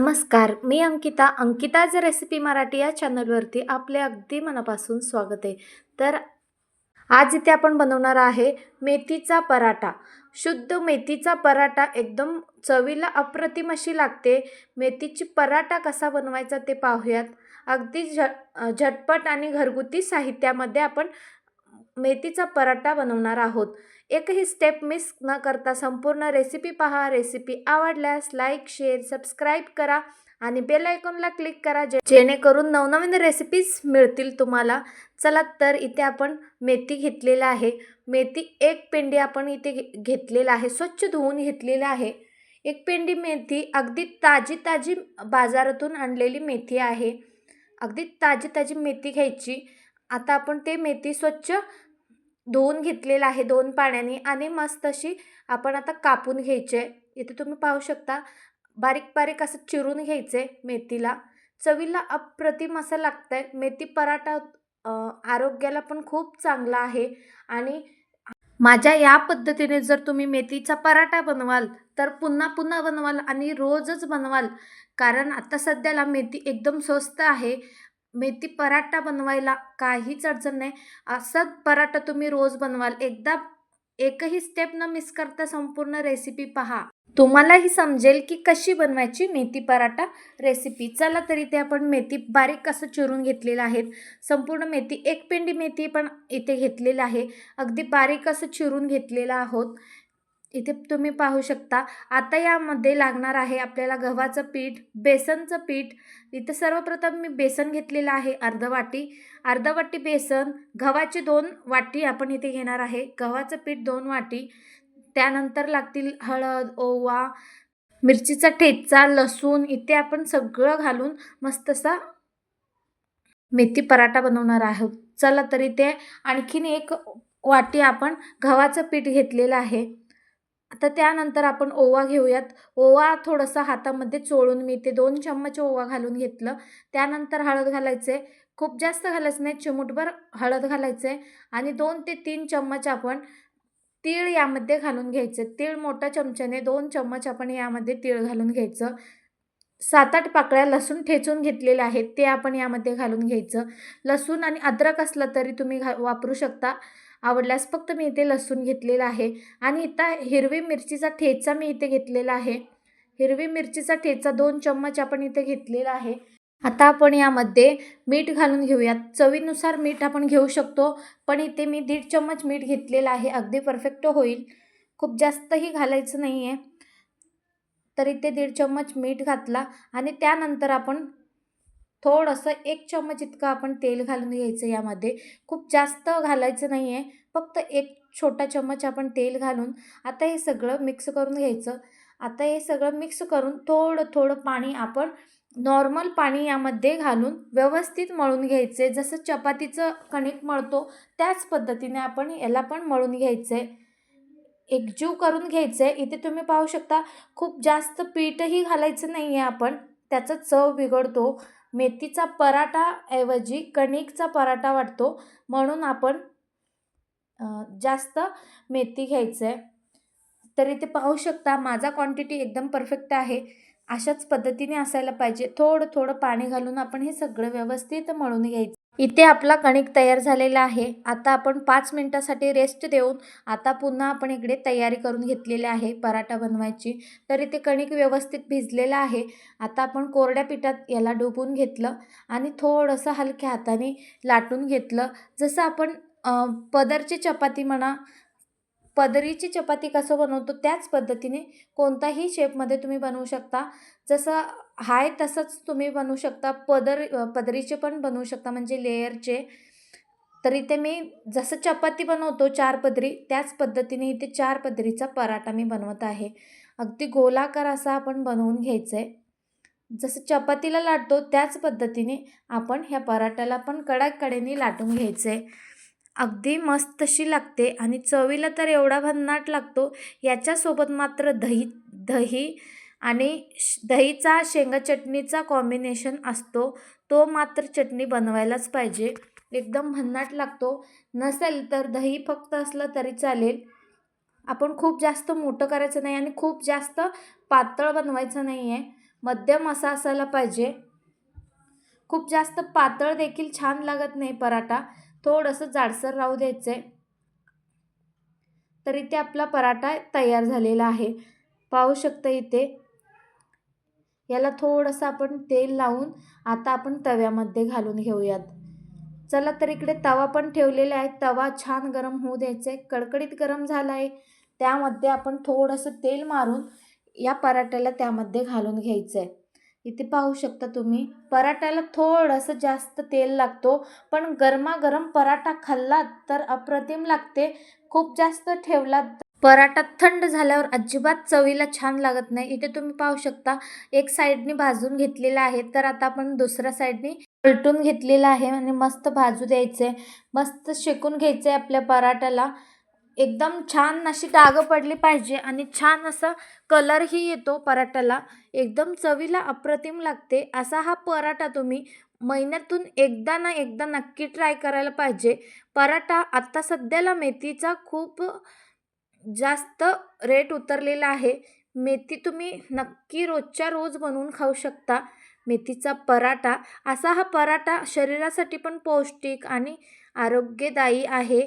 नमस्कार मी अंकिता. अंकिताज रेसिपी मराठी या चॅनलवरती आपले अगदी मनापासून स्वागत आहे. तर आज इथे आपण बनवणार आहे मेथीचा पराठा. शुद्ध मेथीचा पराठा एकदम चवीला अप्रतिम अशी लागते. मेथीची पराठा कसा बनवायचा ते पाहूयात. अगदी झ झटपट आणि घरगुती साहित्यामध्ये आपण मेथीचा पराठा बनवणार आहोत. एकही स्टेप मिस न करता संपूर्ण रेसिपी पहा. रेसिपी आवडल्यास लाईक शेअर सबस्क्राईब करा आणि बेल आयकॉनला क्लिक करा जे जेणेकरून नवनवीन रेसिपीज मिळतील तुम्हाला. चला तर इथे आपण मेथी घेतलेला आहे. मेथी एक पेंडी आपण इथे घे घेतलेला आहे. स्वच्छ धुवून घेतलेला आहे. एक पेंडी मेथी अगदी ताजी ताजी बाजारातून आणलेली मेथी आहे. अगदी ताजी ताजी मेथी घ्यायची. आता आपण ते मेथी स्वच्छ धुवून घेतलेलं आहे दोन पाण्याने आणि मस्त अशी आपण आता कापून घ्यायचे इथे तुम्ही पाहू शकता बारीक बारीक असं चिरून घ्यायचे मेथीला. चवीला अप्रतिम असं लागतं आहे मेथी पराठा आरोग्याला पण खूप चांगला आहे आणि माझ्या या पद्धतीने जर तुम्ही मेथीचा पराठा बनवाल तर पुन्हा पुन्हा बनवाल आणि रोजच बनवाल. कारण आता सध्याला मेथी एकदम स्वस्त आहे. मेथी पराठा बनवायला काहीच अडचण नाही. असाच पराठा तुम्ही रोज बनवाल. एकदा एकही स्टेप न मिस करता संपूर्ण रेसिपी पहा. तुम्हालाही समजेल की कशी बनवायची मेथी पराठा रेसिपी चला तरी ते आपण मेथी बारीक असं चिरून घेतलेलं आहे. संपूर्ण मेथी एक पेंडी मेथी पण इथे घेतलेलं आहे. अगदी बारीक असं चिरून घेतलेलं आहोत. इथे तुम्ही पाहू शकता. आता यामध्ये लागणार आहे आपल्याला गव्हाचं पीठ बेसनचं पीठ. इथे सर्वप्रथम मी बेसन घेतलेलं आहे अर्ध वाटी. अर्ध वाटी बेसन गव्हाची दोन वाटी आपण इथे घेणार आहे. गव्हाचं पीठ दोन वाटी. त्यानंतर लागतील हळद ओवा मिरचीचा ठेचा लसूण. इथे आपण सगळं घालून मस्त असा मेथी पराठा बनवणार आहोत. चला तरी ते आणखीन एक वाटी आपण गव्हाचं पीठ घेतलेलं आहे. आता त्यानंतर आपण ओवा घेऊयात. ओवा थोडंसं हातामध्ये चोळून मी ते दोन चम्मच ओवा घालून घेतलं. त्यानंतर हळद घालायचे. खूप जास्त घालायचं नाही चिमूटभर हळद घालायचे आणि दोन ते तीन चम्मच आपण तीळ यामध्ये घालून घ्यायचे. तीळ मोठ्या चमच्याने दोन चम्मच आपण यामध्ये तीळ घालून घ्यायचं. सात आठ पाकळ्या लसूण ठेचून घेतलेल्या आहेत ते आपण यामध्ये घालून घ्यायचं. लसूण आणि अद्रक असलं तरी तुम्ही घा वापरू शकता. आवडल्यास फक्त मी इथे लसूण घेतलेला आहे. आणि इथं हिरवी मिरचीचा ठेचा मी इथे घेतलेला आहे. हिरवी मिरचीचा ठेचा दोन चम्मच आपण इथे घेतलेला आहे. आता आपण यामध्ये मीठ घालून घेऊयात. चवीनुसार मीठ आपण घेऊ शकतो पण इथे मी दीड चम्मच मीठ घेतलेलं आहे. अगदी परफेक्ट होईल. खूप जास्तही घालायचं नाही आहे तर इथे दीड चम्मच मीठ घातला आणि त्यानंतर आपण थोडंसं एक चम्मच इतकं आपण तेल घालून घ्यायचं यामध्ये. खूप जास्त घालायचं नाही आहे फक्त एक छोटा चम्मच आपण तेल घालून आता हे सगळं मिक्स करून घ्यायचं. आता हे सगळं मिक्स करून थोडं थोडं पाणी आपण नॉर्मल पाणी यामध्ये घालून व्यवस्थित मळून घ्यायचे जसं चपातीचं कणिक मळतो त्याच पद्धतीने आपण याला पण मळून घ्यायचं आहे एकजीव करून घ्यायचं आहे इथे तुम्ही पाहू शकता खूप जास्त पीठही घालायचं नाही आहे आपण. त्याचा चव बिघडतो. मेथीचा पराठाऐवजी कणिकचा पराठा वाटतो. म्हणून आपण जास्त मेथी घ्यायचं आहे तर इथे पाहू शकता माझा क्वांटिटी एकदम परफेक्ट आहे. अशाच पद्धतीने असायला पाहिजे. थोडं थोडं पाणी घालून आपण हे सगळं व्यवस्थित मळून घ्यायचं. इथे आपला कणिक तयार झालेला आहे. आता आपण पाच मिनटासाठी रेस्ट देऊन आता पुन्हा आपण इकडे तयारी करून घेतलेली आहे पराठा बनवायची. तर इथे कणिक व्यवस्थित भिजलेलं आहे. आता आपण कोरड्या पिठात याला डुबून घेतलं आणि थोडंसं हलक्या हाताने लाटून घेतलं. जसं आपण पदरची चपाती म्हणा पदरीची चपाती कसं बनवतो त्याच पद्धतीने कोणताही शेपमध्ये तुम्ही बनवू शकता. जसं हाय तसंच तुम्ही बनवू शकता. पदर पदरीचे पण बनवू शकता म्हणजे लेयरचे. तर इथे मी जसं चपाती बनवतो चार पदरी त्याच पद्धतीने इथे चार पदरीचा पराठा मी बनवत आहे. अगदी गोलाकार असा आपण बनवून घ्यायचं आहे जसं चपातीला लाटतो त्याच पद्धतीने आपण ह्या पराठ्याला पण कडाकडेने लाटून घ्यायचं आहे अगदी मस्त अशी लागते आणि चवीला तर एवढा भन्नाट लागतो याच्यासोबत मात्र दही दही आणि दहीचा शेंगा चटणीचा कॉम्बिनेशन असतो. तो मात्र चटणी बनवायलाच पाहिजे. एकदम भन्नाट लागतो. नसेल तर दही फक्त असलं तरी चालेल. आपण खूप जास्त मोठं करायचं नाही आणि खूप जास्त पातळ बनवायचं नाही आहे मध्यम असा असायला पाहिजे. खूप जास्त पातळ देखील छान लागत नाही पराठा. थोडंसं जाडसर राहू द्यायचं आहे तर इथे आपला पराठा तयार झालेला आहे. पाहू शकता इथे. याला थोडंसं आपण तेल लावून आता आपण तव्यामध्ये घालून घेऊयात. चला तर इकडे तवा पण ठेवलेला आहे. तवा छान गरम होऊ द्यायचा आहे कडकडीत गरम झाला आहे त्यामध्ये आपण थोडंसं तेल मारून या पराठ्याला त्यामध्ये घालून घ्यायचं आहे इथे पाहू शकता तुम्ही. पराठ्याला थोडंसं जास्त तेल लागतो पण गरमागरम पराठा खाल्लात तर अप्रतिम लागते. खूप जास्त ठेवलात पराठा थंड झाल्यावर अजिबात चवीला छान लागत नाही. इथे तुम्ही पाहू शकता एक साईडनी भाजून घेतलेला आहे. तर आता आपण दुसऱ्या साईडनी पलटून घेतलेला आहे आणि मस्त भाजू द्यायचं आहे मस्त शेकून घ्यायचं आहे आपल्या पराठ्याला. एकदम छान अशी डागं पडली पाहिजे आणि छान असा कलरही येतो पराठ्याला. एकदम चवीला अप्रतिम लागते. असा हा पराठा तुम्ही महिन्यातून एकदा ना एकदा नक्की ट्राय करायला पाहिजे. पराठा आत्ता सध्याला मेथीचा खूप जास्त रेट उतरलेला आहे. मेथी तुम्ही नक्की रोजच्या रोज बनवून खाऊ शकता. मेथीचा पराठा असा हा पराठा शरीरासाठी पण पौष्टिक आणि आरोग्यदायी आहे.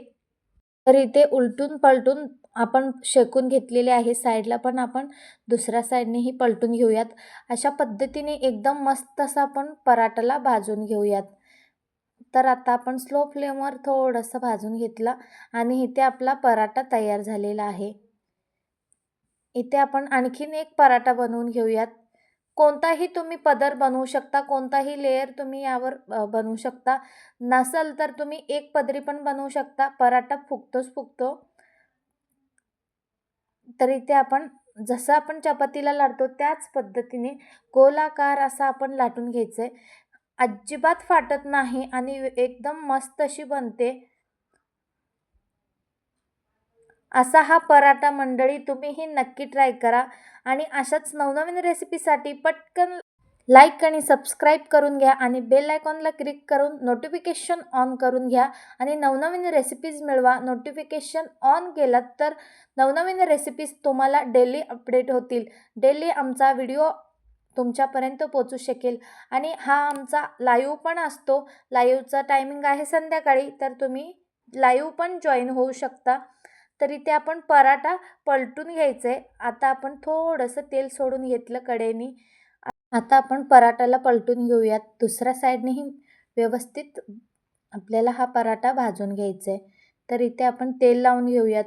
तर इथे उलटून पलटून आपण शेकून घेतलेले आहे. साईडला पण आपण दुसऱ्या साईडनेही पलटून घेऊयात. अशा पद्धतीने एकदम मस्त असं आपण पराठाला भाजून घेऊयात. तर आता आपण स्लो फ्लेमवर थोडंसं भाजून घेतला आणि इथे आपला पराठा तयार झालेला आहे. इथे आपण आणखीन एक पराठा बनवून घेऊयात. कोणताही तुम्ही पदर बनवू शकता कोणताही लेअर तुम्ही यावर बनवू शकता. नसल तर तुम्ही एक पदरी पण बनवू शकता. पराठा फुगतोच फुगतो. तर इथे आपण जसं आपण चपातीला लाटतो त्याच पद्धतीने गोलाकार असा आपण लाटून घ्यायचं आहे अजिबात फाटत नाही आणि एकदम मस्त अशी बनते. असा हा पराठा मंडळी तुम्हीही नक्की ट्राय करा. आणि अशाच नवनवीन रेसिपीसाठी पटकन लाईक आणि सबस्क्राईब करून घ्या आणि बेल आयकॉनला क्लिक करून नोटिफिकेशन ऑन करून घ्या. आणि नवनवीन रेसिपीज मिळवा नोटिफिकेशन ऑन केलात तर नवनवीन रेसिपीज तुम्हाला डेली अपडेट होतील. डेली आमचा व्हिडिओ तुमच्यापर्यंत पोचू शकेल. आणि हा आमचा लाईव्ह पण असतो. लाईव्हचा टायमिंग आहे संध्याकाळी तर तुम्ही लाईव्ह पण जॉईन होऊ शकता. तर इथे आपण पराठा पलटून घ्यायचं. आहे आता आपण थोडंसं तेल सोडून घेतलं कडेनी आता आपण पराठाला पलटून घेऊयात. दुसऱ्या साईडनेही व्यवस्थित आपल्याला हा पराठा भाजून घ्यायचा आहे तर इथे आपण तेल लावून घेऊयात.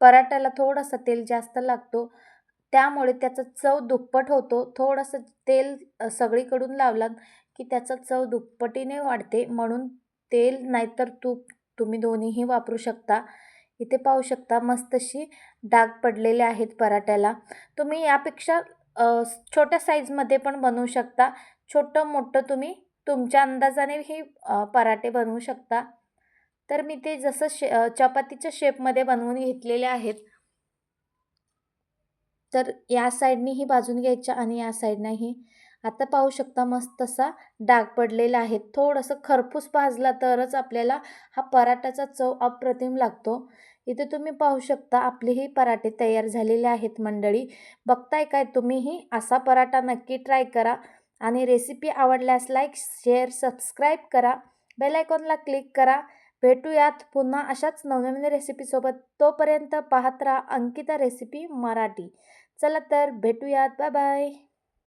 पराठ्याला थोडंसं तेल जास्त लागतो. त्यामुळे त्याचा चव दुप्पट होतो. थोडंसं तेल सगळीकडून लावलात की त्याचा चव दुप्पटीने वाढते. म्हणून तेल नाहीतर तूप तुम्ही दोन्हीही वापरू शकता. इथे पाहू शकता मस्त अशी डाग पडलेले आहेत पराठ्याला. तुम्ही यापेक्षा छोट्या साईजमध्ये पण बनवू शकता. छोटं मोठं तुम्ही तुमच्या अंदाजाने हे पराठे बनवू शकता. तर मी ते जसं शे चपातीच्या शेपमध्ये बनवून घेतलेले आहेत. तर या साईडनेही भाजून घ्यायच्या आणि या साईडनंही आता पाहू शकता मस्त असा डाग पडलेला आहे. थोडंसं खरपूस भाजला तरच आपल्याला हा पराठाचा चव अप्रतिम लागतो. इथे तुम्ही पाहू शकता आपलेही पराठे तयार झालेले आहेत मंडळी. बघताय काय तुम्हीही? असा पराठा नक्की ट्राय करा आणि रेसिपी आवडल्यास लाईक शेअर सबस्क्राईब करा. बेलायकॉनला क्लिक करा. भेटूयात पुन्हा अशाच नवनवीन रेसिपीसोबत तोपर्यंत पाहत राहा अंकिता रेसिपी मराठी. चला तर भेटूयात. Bye bye.